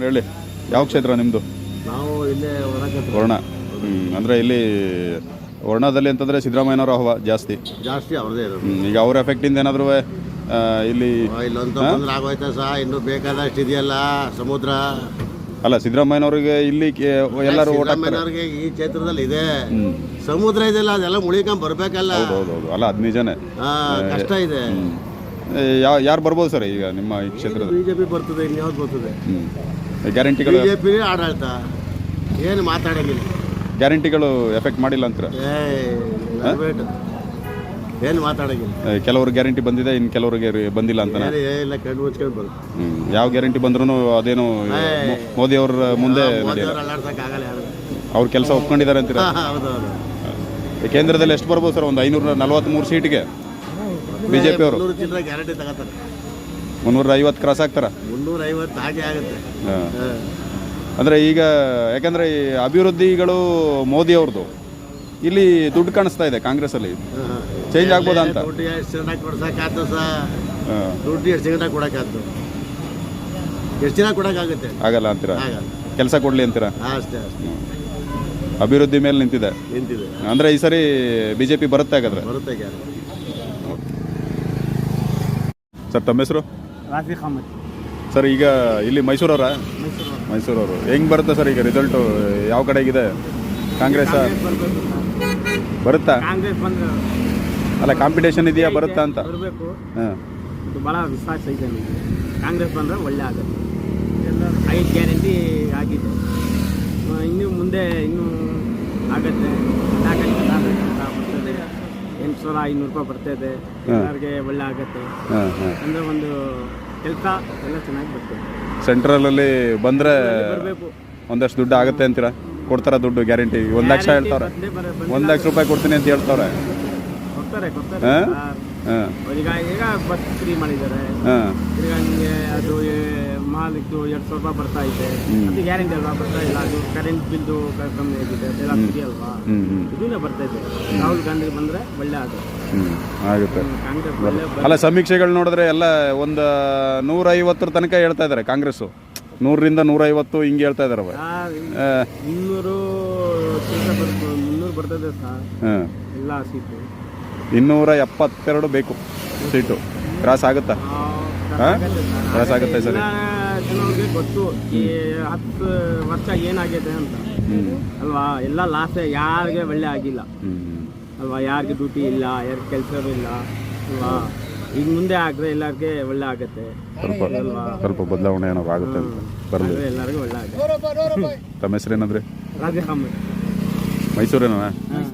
ಹೇಳಿ ಯಾವ ಕ್ಷೇತ್ರ ನಿಮ್ಮದು ನಾವು ಇಲ್ಲೇ ವರ್ಣ ಅಂದ್ರೆ ಅಂದರೆ ಇಲ್ಲಿ ವರ್ಣದಲ್ಲಿ ಅಂತಂದರೆ ಸಿದ್ದರಾಮಯ್ಯನವರ ಹವ ಜಾಸ್ತಿ. ಜಾಸ್ತಿ ಅವ್ರದೇ ಇರೋದು. ಹ್ಮ್, ಈಗ ಅವ್ರ ಎಫೆಕ್ಟಿಂದ ಏನಾದರೂ ಇಲ್ಲಿ ಆ, ಇಲ್ಲೊಂದು ತೊಂದ್ರೆ ಆಗೋಯ್ತಾ ಸಹ ಇನ್ನು ಬೇಕಾದಷ್ಟು ಇದೆಯಲ್ಲ ಸಮುದ್ರ. ಅಲ್ಲ ಸಿದ್ದರಾಮಯ್ಯನವ್ರಿಗೆ ಇಲ್ಲಿ ಕೆ- ಎಲ್ಲರೂ ಓಟ್ ಹಾಕ್ತಾರೆ. ಸಿದ್ದರಾಮಯ್ಯನವ್ರಿಗೆ ಈ ಕ್ಷೇತ್ರದಲ್ಲಿ ಇದೆ. ಸಮುದ್ರ ಇದೆಯಲ್ಲ ಅದೆಲ್ಲ ಮುಳಿಕೊಂಡ್ ಬರ್ಬೇಕಲ್ಲ. ಹೌದು ಹೌದು ಅಲ್ಲ ಅದು ನಿಜನೇ. ಕಷ್ಟ ಇದೆ. ಯಾವ ಯಾರು ಬರ್ಬೋದು ಸರ್ ಈಗ ನಿಮ್ಮ ಈ ಕ್ಷೇತ್ರ ಬಿಜೆಪಿ ಬರ್ತದೆ ಇನ್ಯಾವ್ದು ಬರ್ತದೆ? ಹ್ಞೂ ಗ್ಯಾರಂಟಿಗಳು ಬಿಜೆಪಿ ಆಡಳಿತ. ಏನು ಮಾತಾಡೋಂಗಿಲ್ಲ. ಗ್ಯಾರಂಟಿಗಳು ಎಫೆಕ್ಟ್ ಮಾಡಿಲ್ಲ ಅಂತೀರ? ಏ ಏನು ಮಾತಾಡೋಂಗಿಲ್ಲ. ಏ, ಕೆಲವರು ಗ್ಯಾರಂಟಿ ಬಂದಿದೆ ಇನ್ನು ಕೆಲವರಿಗೆ ಬಂದಿಲ್ಲ ಅಂತ ಏನು ಏನಿಲ್ಲ ಕಣ್ಣು ಮುಚ್ಕೊಂಡು ಬರುತ್ತೆ ಯಾವ ಗ್ಯಾರಂಟಿ ಬಂದ್ರೂ ಅದೇನು ಮೋದಿ ಅವ್ರ ಮುಂದೆ ಮೋದಿಯವ್ರು ಅಲ್ಲಾಡ್ಸಕ್ ಆಗಲ್ಲ ಯಾರು. ಅವ್ರ ಕೆಲಸ ಒಪ್ಕೊಂಡಿದ್ದಾರೆ ಅಂತೀರ? ಹೌದು ಹೌದು. ಕೇಂದ್ರದಲ್ಲಿ ಎಷ್ಟು ಬರ್ಬೋದು ಸರ್? ಒಂದು ಐನೂರ ನಲವತ್ತ್ಮೂರು ಸೀಟ್ಗೆ. ಬಿಜೆಪಿ ಅವರು ಚಿಲ್ಲರೆ ಗ್ಯಾರಂಟಿ ತಗೋತಾರೆ. ಮುನ್ನೂರ ಐವತ್ತು ಕ್ರಾಸ್ ಆಗ್ತಾರ? ಮುನ್ನೂರ ಐವತ್ತು ಹಾಗೆ ಆಗುತ್ತೆ. ಅಂದ್ರೆ ಅಂದರೆ ಈಗ ಯಾಕಂದರೆ ಈ ಅಭಿವೃದ್ಧಿಗಳು ಮೋದಿ ಅವ್ರದ್ದು ಇಲ್ಲಿ ದುಡ್ಡು ಕಾಣಿಸ್ತಾ ಇದೆ ಕಾಂಗ್ರೆಸ್ ಅಲ್ಲಿ ಚೇಂಜ್ ಆಗ್ಬೋದ ಅಂತ? ದುಡ್ಡು ಎಷ್ಟು ಚೆನ್ನಾಗಿ ಕೊಡ್ಸಕ್ಕಾಗ್ತದೆ ಸಹ ದುಡ್ಡು ಎಷ್ಟು ಚೆನ್ನಾಗಿ ಕೊಡಕ್ಕಾಗ್ತದೆ ಎಷ್ಟು ಚೆನ್ನಾಗಿ ಕೊಡೋಕ್ಕಾಗುತ್ತೆ ಆಗಲ್ಲ ಅಂತೀರ? ಕೆಲಸ ಕೊಡಲಿ ಅಂತೀರಾ? ಅಷ್ಟೇ ಅಷ್ಟೇ. ಅಭಿವೃದ್ಧಿ ಮೇಲೆ ನಿಂತಿದೆ. ನಿಂತಿದೆ. ಅಂದರೆ ಈ ಸರಿ ಬಿ ಜೆ ಪಿ ಬರುತ್ತೆ ಹಾಗಾದ್ರೆ. ಬರುತ್ತೆ ಸರ್ ತಮ್ಮ ಹೆಸರು? ರಾಫಿಕ್ ಅಹಮದ್. ಸರ್ ಈಗ ಇಲ್ಲಿ ಮೈಸೂರವರ? ಮೈಸೂರು ಮೈಸೂರವರು. ಹೆಂಗೆ ಬರುತ್ತೆ ಸರ್ ಈಗ ರಿಸಲ್ಟು ಯಾವ ಕಡೆಗಿದೆ? ಕಾಂಗ್ರೆಸ್ ಬರುತ್ತಾ? ಕಾಂಗ್ರೆಸ್ ಬಂದ್ರೆ ಅಲ್ಲ ಕಾಂಪಿಟೇಷನ್ ಇದೆಯಾ ಬರುತ್ತಾ ಅಂತ? ಬರಬೇಕು. ಹಾಂ. ಇದು ಭಾಳ ವಿಶ್ವಾಸ ಇದೆ ಕಾಂಗ್ರೆಸ್ ಬಂದರೆ ಒಳ್ಳೆ ಆಗುತ್ತೆ. ಐದು ಗ್ಯಾರಂಟಿ ಆಗಿದೆ. ಆ, ಇನ್ನು ಮುಂದೆ ಇನ್ನೂ ಆಗತ್ತೆ. ನಾಲ್ಕು ಬರ್ತದೆ. ಎಂಟು ಸಾವಿರ ಐನೂರು ರೂಪಾಯಿ ಬರ್ತದೆ. ಎಲ್ಲರಿಗೆ ಒಳ್ಳೆ ಆಗತ್ತೆ. ಅಂದ್ರೆ ಹಾಂ. ಅಂದರೆ ಒಂದು ಕೆಲಸ ಎಲ್ಲ ಚೆನ್ನಾಗಿ ಬರ್ತದೆ. ಸೆಂಟ್ರಲಲ್ಲಿ ಬಂದರೆ ಒಂದಷ್ಟು ದುಡ್ಡು ಆಗುತ್ತೆ ಅಂತೀರಾ? ಕೊಡ್ತಾರ ದುಡ್ಡು ಗ್ಯಾರಂಟಿ? ಒಂದು ಲಕ್ಷ ಹೇಳ್ತಾವ್ರೆ. ಒಂದ್ ಲಕ್ಷ ರೂಪಾಯಿ ಕೊಡ್ತೀನಿ ಅಂತ ಹೇಳ್ತಾವ್ರೆ. ಕೊಡ್ತಾರೆ ಹಾಂ. ಹಾಂ. ಈಗ ಈಗ ಬಸ್ ಫ್ರೀ ಮಾಡಿದ್ದಾರೆ. ಹಾಂ. ಈಗ ನಿಮಗೆ ಅದು ಮಾಲಿದ್ದು ಎರಡು ಸಾವಿರ ರೂಪಾಯಿ ಬರ್ತಾ ಇದೆ. ಅದು ಗ್ಯಾರಂಟಿ ಅಲ್ವಾ? ಬರ್ತಾ ಇಲ್ಲ. ಅದು ಕರೆಂಟ್ ಬಿಲ್ದು ಕಮ್ಮಿ ಆಗಿದೆ. ಅದೆಲ್ಲ ಫ್ರೀ ಅಲ್ವಾ? ಇದನ್ನೇ ಬರ್ತಾ ಇದೆ. ರಾಹುಲ್ ಗಾಂಧಿ ಬಂದರೆ ಒಳ್ಳೆ ಆಗುತ್ತೆ. ಆಗುತ್ತೆ. ಅಲ್ಲ ಸಮೀಕ್ಷೆಗಳು ನೋಡಿದ್ರೆ ಎಲ್ಲ ಒಂದು ನೂರೈವತ್ತರ ತನಕ ಹೇಳ್ತಾ ಇದ್ದಾರೆ ಕಾಂಗ್ರೆಸ್ಸು. ನೂರರಿಂದ ನೂರೈವತ್ತು ಹಿಂಗೆ ಹೇಳ್ತಾ ಇದ್ದಾರೆ ಇನ್ನೂರು ಬರ್ತು ಬರ್ತದೆ ಸರ್. ಹಾಂ. ಎಲ್ಲ ಸೀಟು. ಇನ್ನೂರ ಎಪ್ಪತ್ತೆರಡು ಬೇಕು ಸೀಟು. ಕ್ರಾಸ್ ಆಗುತ್ತಾ? ಕ್ರಾಸ್ ಆಗುತ್ತೆ ಸರಿ. ಜನರಿಗೆ ಗೊತ್ತು ಈ ಹತ್ತು ವರ್ಷ ಏನಾಗಿದೆ ಅಂತ. ಅಲ್ವಾ? ಎಲ್ಲ ಲಾಸ್ ಯಾರಿಗೆ ಒಳ್ಳೆ ಆಗಿಲ್ಲ. ಅಲ್ವಾ? ಯಾರಿಗೆ ಡ್ಯೂಟಿ ಇಲ್ಲ ಯಾರಿಗೆ ಕೆಲಸವೂ ಇಲ್ಲ. ಅಲ್ವಾ? ಈಗ ಮುಂದೆ ಆಗದೆ ಎಲ್ಲರಿಗೆ ಒಳ್ಳೆ ಆಗುತ್ತೆ. ಸ್ವಲ್ಪ ಸ್ವಲ್ಪ ಬದಲಾವಣೆ ಏನೋ ಆಗುತ್ತೆ ಅಂತ ಬರಲಿ. ಎಲ್ಲರಿಗೂ ಒಳ್ಳೆ ಆಗುತ್ತೆ. ತಮ್ಮ ಹೆಸರೇನಂದ್ರೆ ರಾಜ ಮೈಸೂರೇನಾ?